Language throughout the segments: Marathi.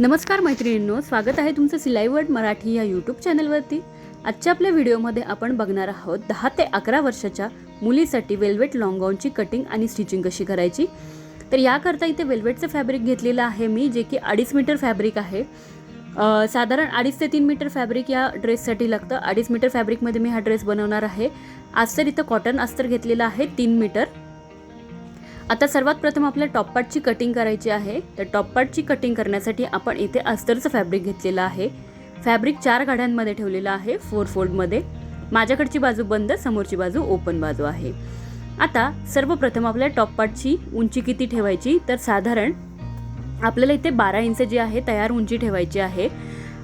नमस्कार मैत्रिणींनो स्वागत आहे तुमचं सिलाई वर्ड मराठी या यूट्यूब चॅनलवरती आजच्या आपल्या व्हिडिओमध्ये आपण बघणार आहोत दहा ते अकरा वर्षाच्या मुलीसाठी वेल्वेट लॉंगॉनची कटिंग आणि स्टिचिंग कशी करायची. तर याकरता इथे वेल्वेटचं फॅब्रिक घेतलेलं आहे मी जे की अडीच मीटर फॅब्रिक आहे. साधारण अडीच ते तीन मीटर फॅब्रिक या ड्रेससाठी लागतं. अडीच मीटर फॅब्रिकमध्ये मी हा ड्रेस बनवणार आहे. अस्तर इथं कॉटन अस्तर घेतलेलं आहे तीन मीटर आता सर्वात प्रथम आपल्या टॉप पार्टची कटिंग करायची आहे. तर टॉप पार्टची कटिंग करण्यासाठी आपण इथे अस्तरचं फॅब्रिक घेतलेलं आहे. फॅब्रिक चार गाड्यांमध्ये ठेवलेलं आहे फोर फोल्डमध्ये माझ्याकडची बाजू बंद समोरची बाजू ओपन बाजू आहे. आता सर्वप्रथम आपल्या टॉप पार्टची उंची किती ठेवायची? तर साधारण आपल्याला इथे बारा इंच जी आहे तयार उंची ठेवायची आहे.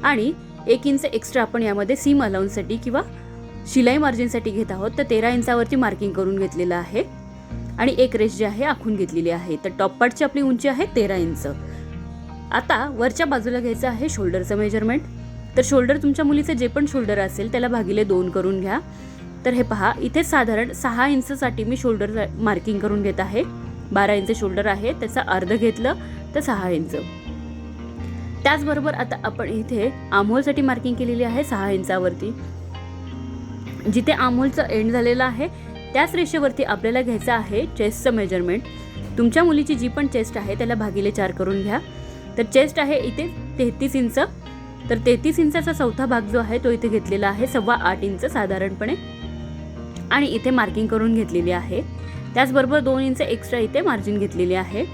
आणि एक इंच एक्स्ट्रा आपण यामध्ये सीम अलाउन्ससाठी किंवा शिलाई मार्जिनसाठी घेत आहोत. तर तेरा इंचावरती मार्किंग करून घेतलेलं आहे. आणि एक रेष जी आहे आखून घेतलेली आहे. तर टॉप पार्टची आपली उंची आहे तेरा इंच. आता वरच्या बाजूला घ्यायचं आहे शोल्डरचं मेजरमेंट तर शोल्डर तुमच्या मुलीचं जे पण शोल्डर असेल त्याला भागिले दोन करून घ्या. तर हे पहा इथे साधारण सहा इंचसाठी मी शोल्डर मार्किंग करून घेत आहे. बारा इंच शोल्डर आहे त्याचा अर्ध घेतलं तर सहा इंच. त्याचबरोबर आता आपण इथे आमोलसाठी मार्किंग केलेली आहे सहा इंचावरती. जिथे आमोलचं एंड झालेलं आहे त्याच रेषेवरती आपल्याला घ्यायचं आहे चेस्टचं मेजरमेंट तुमच्या मुलीची जी पण चेस्ट आहे त्याला भागिले चार करून घ्या. तर चेस्ट आहे इथे तेहतीस इंच. तर तेहतीस इंचाचा चौथा भाग जो आहे तो इथे घेतलेला आहे सव्वा आठ इंच साधारणपणे. आणि इथे मार्किंग करून घेतलेली आहे. त्याचबरोबर दोन इंच एक्स्ट्रा इथे मार्जिन घेतलेली आहे.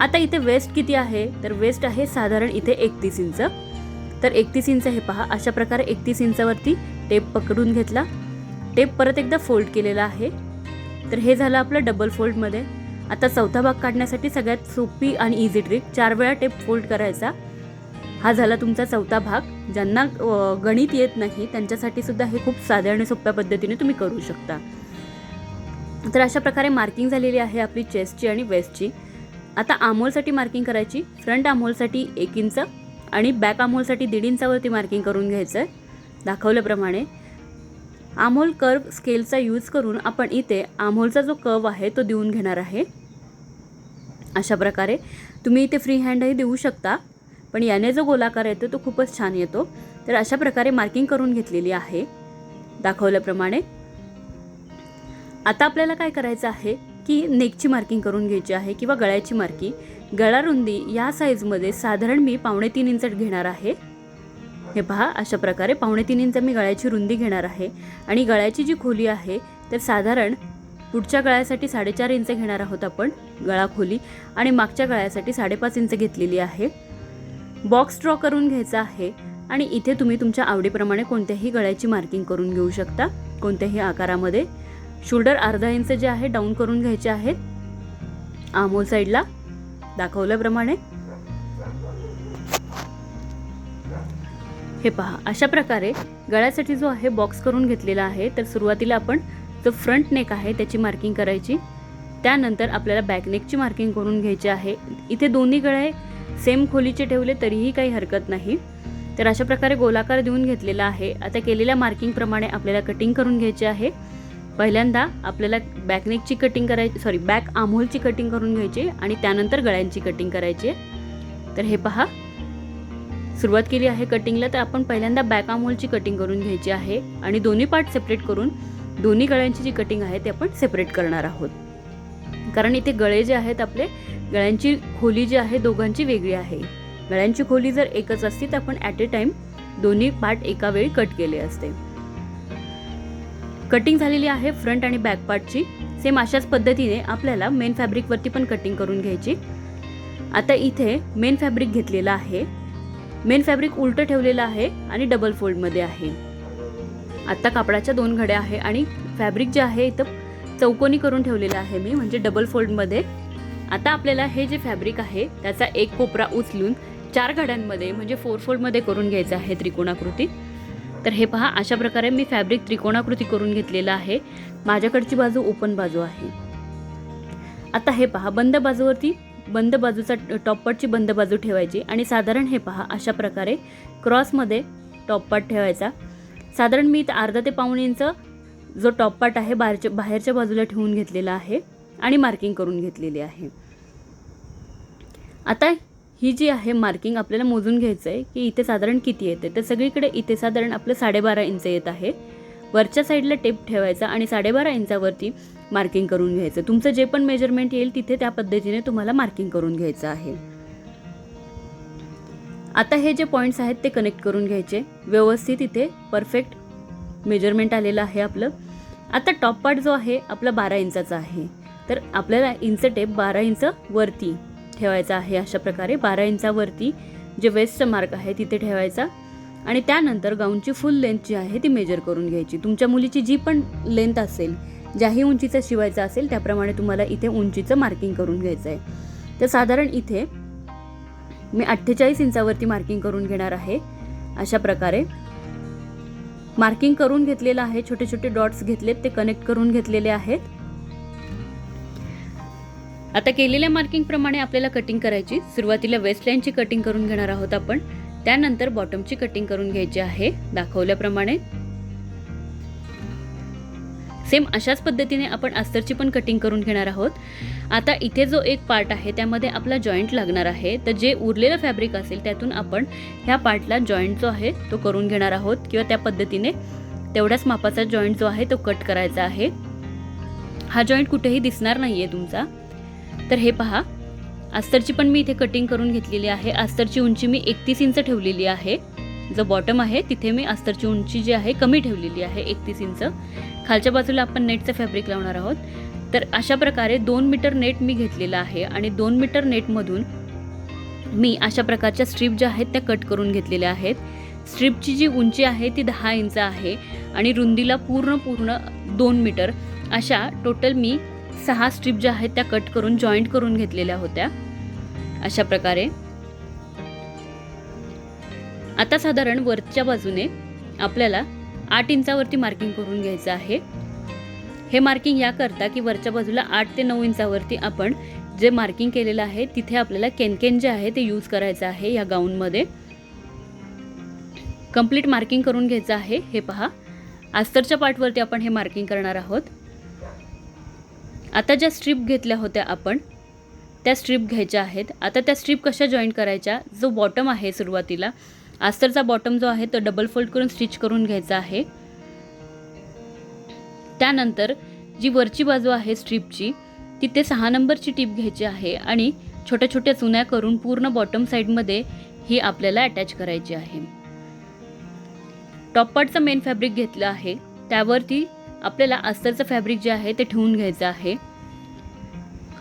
आता इथे वेस्ट किती आहे? तर वेस्ट आहे साधारण इथे एकतीस इंच. तर एकतीस इंच हे पहा अशा प्रकारे एकतीस इंचावरती टेप पकडून घेतला. टेप परत एकदा फोल्ड केलेला आहे. तर हे झालं आपलं डबल फोल्डमध्ये आता चौथा भाग काढण्यासाठी सगळ्यात सोपी आणि इझी ट्रिक चार वेळा टेप फोल्ड करायचा. हा झाला तुमचा चौथा भाग. ज्यांना गणित येत नाही त्यांच्यासाठी सुद्धा हे खूप साध्या आणि सोप्या पद्धतीने तुम्ही करू शकता. तर अशा प्रकारे मार्किंग झालेली आहे आपली चेस्टची आणि वेस्टची आता आमोलसाठी मार्किंग करायची. फ्रंट आमोलसाठी एक इंच आणि बॅक आमोलसाठी दीड इंचावरती मार्किंग करून घ्यायचं आहे दाखवल्याप्रमाणे. आमोल कर्व स्केलचा यूज करून आपण इथे आमोलचा जो कर्व आहे तो देऊन घेणार आहे. अशा प्रकारे तुम्ही इथे फ्री हँडही देऊ शकता. पण याने जो गोलाकार येतो तो खूपच छान येतो. तर अशा प्रकारे मार्किंग करून घेतलेली आहे. दाखवल्याप्रमाणे. आता आपल्याला काय करायचं आहे की नेकची मार्किंग करून घ्यायची आहे किंवा गळ्याची मार्किंग गळा रुंदी या साईजमध्ये साधारण मी पावणे तीन इंच घेणार आहे. हे पहा अशा प्रकारे पावणे तीन इंच मी गळ्याची रुंदी घेणार आहे. आणि गळ्याची जी खोली आहे तर साधारण पुढच्या गळ्यासाठी साडेचार इंच घेणार आहोत आपण गळा खोली. आणि मागच्या गळ्यासाठी साडेपाच इंच घेतलेली आहे. बॉक्स ड्रॉ करून घ्यायचा आहे. आणि इथे तुम्ही तुमच्या आवडीप्रमाणे कोणत्याही गळ्याची मार्किंग करून घेऊ शकता कोणत्याही आकारामध्ये. शोल्डर अर्धा इंच जे आहे डाऊन करून घ्यायचे आहेत. आमोल साईडला दाखवल्याप्रमाणे. हे पहा अशा प्रकारे गळ्यासाठी जो आहे बॉक्स करून घेतलेला आहे तर सुरुवातीला आपण जो फ्रंट नेक आहे त्याची मार्किंग करायची. त्यानंतर आपल्याला बॅक नेकची मार्किंग करून घ्यायची आहे. इथे दोन्ही गळे सेम खोलीचे ठेवले तरीही काही हरकत नाही. तर अशा प्रकारे गोलाकार देऊन घेतलेला आहे. आता केलेल्या मार्किंगप्रमाणे आपल्याला कटिंग करून घ्यायची आहे. पहिल्यांदा आपल्याला बॅक नेकची कटिंग करायची सॉरी बॅक आमोलची कटिंग करून घ्यायची आणि त्यानंतर गळ्यांची कटिंग करायची आहे. तर हे पहा सुरुवात केली आहे कटिंगला तर आपण पहिल्यांदा बॅक आमोलची कटिंग करून घ्यायची आहे आणि दोन्ही पार्ट सेपरेट करून दोन्ही गळ्यांची जी कटिंग आहे ते आपण सेपरेट करणार आहोत. कारण इथे गळे जे आहेत आपले गळ्यांची खोली जी आहे दोघांची वेगळी आहे. गळ्यांची खोली जर एकच असती तर आपण ॲट ए टाइम दोन्ही पार्ट एका वेळी कट केले असते. कटिंग झालेली आहे फ्रंट आणि बॅक पार्टची सेम अशाच पद्धतीने आपल्याला मेन फॅब्रिकवरती पण कटिंग करून घ्यायची. आता इथे मेन फॅब्रिक घेतलेलं आहे. मेन फॅब्रिक उलटं ठेवलेलं आहे आणि डबल फोल्डमध्ये आहे. आत्ता कापडाच्या दोन घड्या आहे आणि फॅब्रिक जे आहे इथं चौकोनी करून ठेवलेलं आहे मी म्हणजे डबल फोल्डमध्ये. आता आपल्याला हे जे फॅब्रिक आहे त्याचा एक कोपरा उचलून चार घड्यांमध्ये म्हणजे फोर फोल्डमध्ये करून घ्यायचं आहे त्रिकोणाकृती. तर हे पहा अशा प्रकारे मी फॅब्रिक त्रिकोणाकृती करून घेतलेलं आहे. माझ्याकडची बाजू ओपन बाजू आहे. आता हे पहा बंद बाजूवरती बंद बाजूचा टॉपपाटची बंद बाजू ठेवायची. आणि साधारण हे पहा अशा प्रकारे क्रॉसमध्ये टॉपपाट ठेवायचा. साधारण मी इथं अर्धा ते पाऊण इंच जो टॉपपाट आहे बाहेरच्या बाहेरच्या बाजूला ठेवून घेतलेला आहे आणि मार्किंग करून घेतलेली आहे. आता ही जी आहे मार्किंग आपल्याला मोजून घ्यायचं आहे की इथे साधारण किती येते. तर सगळीकडे इथे साधारण आपलं साडेबारा इंच येत आहे. वरच्या साईडला टेप ठेवायचा आणि साडेबारा इंचावरती मार्किंग करून घ्यायचं. तुमचं जे पण मेजरमेंट येईल तिथे त्या पद्धतीने तुम्हाला मार्किंग करून घ्यायचं आहे. आता हे जे पॉईंट्स आहेत ते कनेक्ट करून घ्यायचे. व्यवस्थित इथे परफेक्ट मेजरमेंट आलेलं आहे आपलं. आता टॉप पार्ट जो आहे आपला बारा इंचाचा आहे. तर आपल्याला इंच टेप बारा इंच वरती ठेवायचा आहे अशा प्रकारे. बारा इंचावरती जे वेस्ट मार्क आहे तिथे ठेवायचा. आणि त्यानंतर गाऊनची फुल लेंथ जी आहे ती मेजर करून घ्यायची. तुमच्या मुलीची जी पण लेंथ असेल ज्याही उंचीचं शिवायचं असेल त्याप्रमाणे तुम्हाला इथे उंचीचं मार्किंग करून घ्यायचं आहे तर साधारण इथे मी अठ्ठेचाळीस इंचावरती मार्किंग करून घेणार आहे अशा प्रकारे. मार्किंग करून घेतलेलं आहे छोटे छोटे डॉट्स घेतलेत ते कनेक्ट करून घेतलेले आहेत. आता केलेल्या मार्किंगप्रमाणे आपल्याला कटिंग करायची सुरुवातीला वेस्टलाईनची कटिंग करून घेणार आहोत आपण. त्यानंतर बॉटमची कटिंग करून घ्यायची आहे दाखवल्याप्रमाणे. सेम अशाच पद्धतीने आपण अस्तरची पण कटिंग करून घेणार आहोत. आता इथे जो एक पार्ट आहे त्यामध्ये आपला जॉईंट लागणार आहे. तर जे उरलेलं फॅब्रिक असेल त्यातून आपण ह्या पार्टला जॉईंट जो आहे तो करून घेणार आहोत. किंवा त्या पद्धतीने तेवढ्याच मापाचा जॉईंट जो आहे तो कट करायचा आहे. हा जॉईंट कुठेही दिसणार नाही आहे तुमचा. तर हे पहा. अस्तरची पण मी इथे कटिंग करून घेतलेली आहे. अस्तरची उंची मी एकतीस इंच ठेवलेली आहे. जो बॉटम आहे तिथे मी अस्तरची उंची जी आहे कमी ठेवलेली आहे एकतीस इंच. खालच्या बाजूला आपण नेटचं फॅब्रिक लावणार आहोत. तर अशा प्रकारे दोन मीटर नेट मी घेतलेलं आहे आणि दोन मीटर नेटमधून मी अशा प्रकारच्या स्ट्रीप ज्या आहेत त्या कट करून घेतलेल्या आहेत. स्ट्रीपची जी उंची आहे ती दहा इंच आहे आणि रुंदीला पूर्ण पूर्ण दोन मीटर अशा टोटल मी सहा स्ट्रीप ज्या आहेत त्या कट करून जॉईंट करून घेतलेल्या होत्या. अशा प्रकारे. आता साधारण वरच्या बाजूने आपल्याला आठ इंचावरती मार्किंग करून घ्यायचं आहे. हे मार्किंग याकरता की वरच्या बाजूला आठ ते नऊ इंचावरती आपण जे मार्किंग केलेलं आहे तिथे आपल्याला केनकेन जे आहे ते यूज करायचं आहे या गाऊनमध्ये कंप्लीट मार्किंग करून घ्यायचं आहे हे पहा. आस्तरच्या पार्टवरती आपण हे मार्किंग करणार आहोत. आता ज्या स्ट्रीप घेतल्या होत्या आपण त्या स्ट्रीप घ्यायच्या आहेत. आता त्या स्ट्रीप कशा जॉईन करायच्या? जो बॉटम आहे सुरुवातीला आस्तरचा बॉटम जो आहे तो डबल फोल्ड करून स्टिच करून घ्यायचा आहे. त्यानंतर जी वरची बाजू आहे स्ट्रीपची तिथे सहा नंबरची टीप घ्यायची आहे आणि छोट्या छोट्या चुन्या करून पूर्ण बॉटम साईडमध्ये ही आपल्याला अटॅच करायची आहे. टॉप पार्टचं मेन फॅब्रिक घेतलं आहे. त्यावरती आपल्याला अस्तरचं फॅब्रिक जे आहे ते ठेवून घ्यायचं आहे.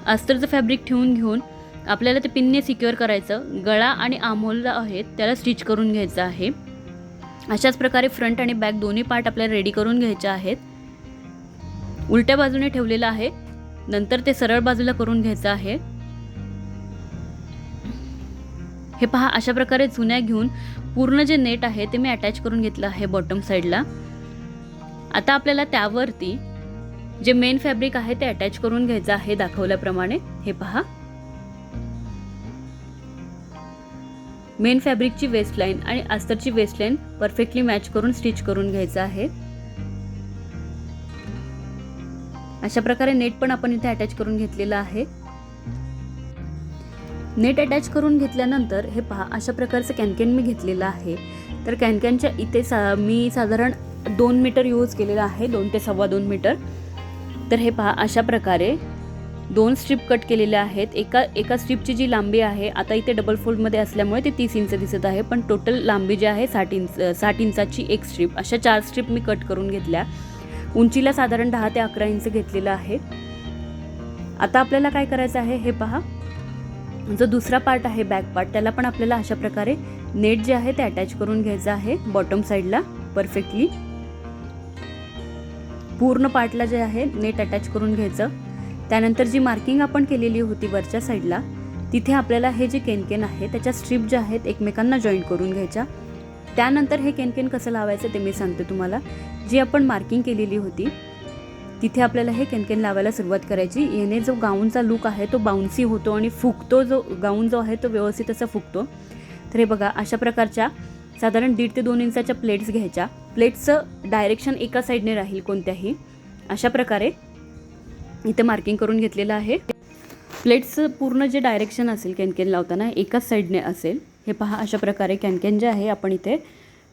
अस्तरचं फॅब्रिक ठेवून घेऊन आपल्याला ते पिनने सिक्युअर करायचं. गळा आणि आमोलला आहेत त्याला स्टिच करून घ्यायचं आहे. अशाच प्रकारे फ्रंट आणि बॅक दोन्ही पार्ट आपल्याला रेडी करून घ्यायचे आहेत. उलट्या बाजूने ठेवलेलं आहे. नंतर ते सरळ बाजूला करून घ्यायचं आहे. हे पहा अशा प्रकारे जुन्या घेऊन पूर्ण जे नेट आहे ते मी अटॅच करून घेतलं आहे बॉटम साईडला आता आपल्याला त्यावरती जे मेन फॅब्रिक आहे ते अटॅच करून घ्यायचं आहे दाखवल्याप्रमाणे. हे पहा. मेन फॅब्रिकची वेस्टलाईन आणि अस्तरची वेस्टलाईन परफेक्टली मॅच करून स्टिच करून घ्यायचं आहे. अशा प्रकारे नेट पण आपण इथे अटॅच करून घेतलेलं आहे. नेट अटॅच करून घेतल्यानंतर हे पहा अशा प्रकारचं कॅनकॅन मी घेतलेलं आहे. तर कॅनकॅनच्या इथे सा मी साधारण दोन मीटर यूज केलेलं आहे दोन ते सव्वा दोन मीटर तर हे पहा अशा प्रकारे दोन स्ट्रीप कट केलेल्या आहेत. एका एका स्ट्रीपची जी लांबी आहे आता इथे डबल फोल्डमध्ये असल्यामुळे ते तीस इंच दिसत आहे. पण टोटल लांबी जी आहे साठ इंच साठ इंचाची एक स्ट्रीप अशा चार स्ट्रीप मी कट करून घेतल्या. उंचीला साधारण दहा ते अकरा इंच घेतलेलं आहे. आता आपल्याला काय करायचं आहे हे पहा. जो दुसरा पार्ट आहे बॅक पार्ट त्याला पण आपल्याला अशा प्रकारे नेट जे आहे ते अटॅच करून घ्यायचं आहे बॉटम साईडला परफेक्टली पूर्ण पार्टला जे आहे नेट अटॅच करून घ्यायचं. त्यानंतर जी मार्किंग आपण केलेली होती वरच्या साईडला तिथे आपल्याला हे जे केनकेन आहे त्याच्या स्ट्रीप ज्या आहेत एकमेकांना जॉईन करून घ्यायच्या. त्यानंतर हे केनकेन कसं लावायचं ते मी सांगते तुम्हाला. जी आपण मार्किंग केलेली होती तिथे आपल्याला हे केनकेन लावायला सुरुवात करायची. याने जो गाऊनचा लुक आहे तो बाउन्सी होतो आणि फुगतो जो गाऊन जो आहे तो व्यवस्थित असा फुगतो. तर हे बघा अशा प्रकारच्या साधारण दीड ते दोन इंचाच्या प्लेट्स घ्यायच्या. प्लेट्सचं डायरेक्शन एका साईडने राहील कोणत्याही. अशा प्रकारे इथे मार्किंग करून घेतलेलं आहे. प्लेट्सचं पूर्ण जे डायरेक्शन असेल कॅनकॅन लावताना एकाच साईडने असेल. हे पहा अशा प्रकारे कॅनकॅन जे आहे आपण इथे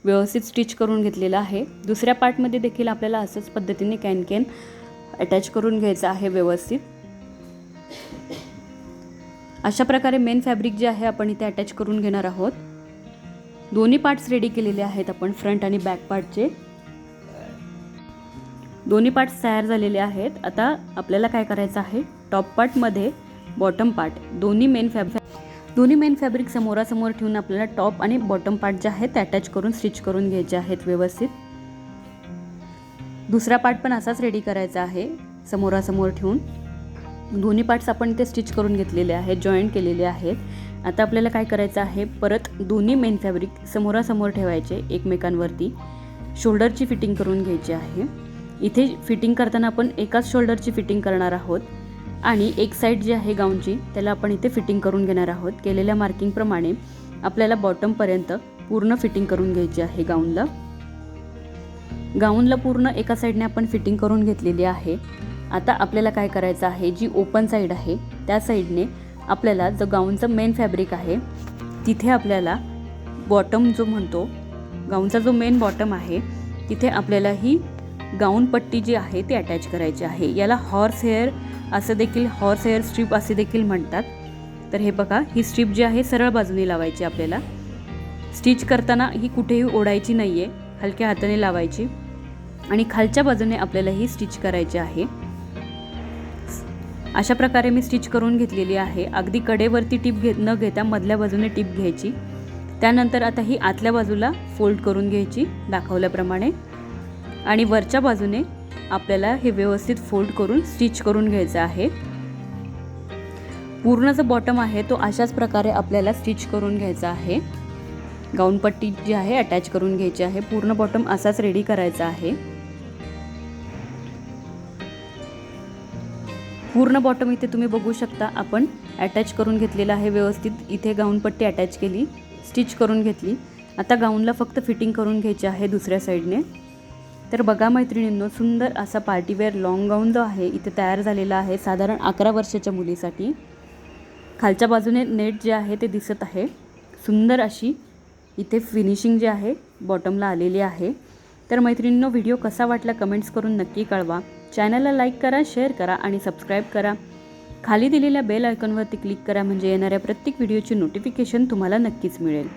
व्यवस्थित स्टिच करून घेतलेलं आहे. दुसऱ्या पार्टमध्ये देखील आपल्याला असंच पद्धतीने कॅनकॅन अटॅच करून घ्यायचं आहे व्यवस्थित. अशा प्रकारे मेन फॅब्रिक जे आहे आपण इथे अटॅच करून घेणार आहोत. दोन्ही पार्ट्स रेडी केलेले आहेत आपण फ्रंट आणि बॅक पार्टचे दोन्ही पार्ट्स तयार झालेले आहेत. आता आपल्याला काय करायचं आहे? टॉप पार्टमध्ये बॉटम पार्ट. दोन्ही मेन फॅब दोन्ही मेन फॅब्रिक समोरासमोर ठेवून आपल्याला टॉप आणि बॉटम पार्ट जे आहेत ते अटॅच करून स्टिच करून घ्यायचे आहेत व्यवस्थित. दुसरा पार्ट पण असाच रेडी करायचा आहे समोरासमोर ठेवून. दोन्ही पार्ट्स आपण इथे स्टिच करून घेतलेले आहेत जॉईंट केलेले आहेत. आता आपल्याला काय करायचं आहे? परत दोन्ही मेन फॅब्रिक समोरासमोर ठेवायचे एकमेकांवरती. शोल्डरची फिटिंग करून घ्यायची आहे. इथे फिटिंग करताना आपण एकाच शोल्डरची फिटिंग करणार आहोत. आणि एक साईड जी आहे गाऊनची त्याला आपण इथे फिटिंग करून घेणार आहोत. केलेल्या मार्किंगप्रमाणे आपल्याला बॉटमपर्यंत पूर्ण फिटिंग करून घ्यायची आहे गाऊनला गाऊनला पूर्ण एका साईडने आपण फिटिंग करून घेतलेली आहे. आता आपल्याला काय करायचं आहे जी ओपन साईड आहे त्या साईडने आपल्याला जो गाऊनचं मेन फॅब्रिक आहे तिथे आपल्याला बॉटम जो म्हणतो गाऊनचा जो मेन बॉटम आहे तिथे आपल्याला ही गाऊन पट्टी जी आहे ती अटॅच करायची आहे. याला हॉर्स हेअर असं देखील हॉर्स हेअर स्ट्रीप असे देखील म्हणतात. तर हे बघा ही स्ट्रीप जी आहे सरळ बाजूने लावायची आपल्याला. स्टिच करताना ही कुठेही ओढायची नाही आहे हलक्या हाताने लावायची. आणि खालच्या बाजूने आपल्याला ही स्टिच करायची आहे. अशा प्रकारे मी स्टिच करून घेतलेली आहे. अगदी कडेवरती टीप घे न घेता मधल्या बाजूने टीप घ्यायची. त्यानंतर आता ही आतल्या बाजूला फोल्ड करून घ्यायची दाखवल्याप्रमाणे. आणि वरच्या बाजूने आपल्याला हे व्यवस्थित फोल्ड करून स्टिच करून घ्यायचं आहे. पूर्ण जो बॉटम आहे तो अशाच प्रकारे आपल्याला स्टिच करून घ्यायचा आहे. गाऊनपट्टी जी आहे अटॅच करून घ्यायची आहे. पूर्ण बॉटम असाच रेडी करायचा आहे. पूर्ण बॉटम इथे तुम्ही बघू शकता आपण अटॅच करून घेतलेलं आहे व्यवस्थित. इथे गाऊनपट्टी अटॅच केली स्टिच करून घेतली. आता गाऊनला फक्त फिटिंग करून घ्यायची आहे दुसऱ्या साईडने तर बघा मैत्रिणींनो सुंदर असा पार्टीवेअर लॉंग गाऊन जो आहे इथे तयार झालेला आहे साधारण अकरा वर्षाच्या मुलीसाठी. खालच्या बाजूने नेट जे आहे ते दिसत आहे. सुंदर अशी इथे फिनिशिंग जी आहे बॉटमला आलेली आहे. तर मैत्रिणींनो व्हिडिओ कसा वाटला कमेंट्स करून नक्की कळवा. चॅनलला लाईक करा शेअर करा आणि सबस्क्राईब करा. खाली दिलेल्या बेल आयकॉनवरती क्लिक करा म्हणजे येणाऱ्या प्रत्येक व्हिडिओची नोटिफिकेशन तुम्हाला नक्कीच मिळेल.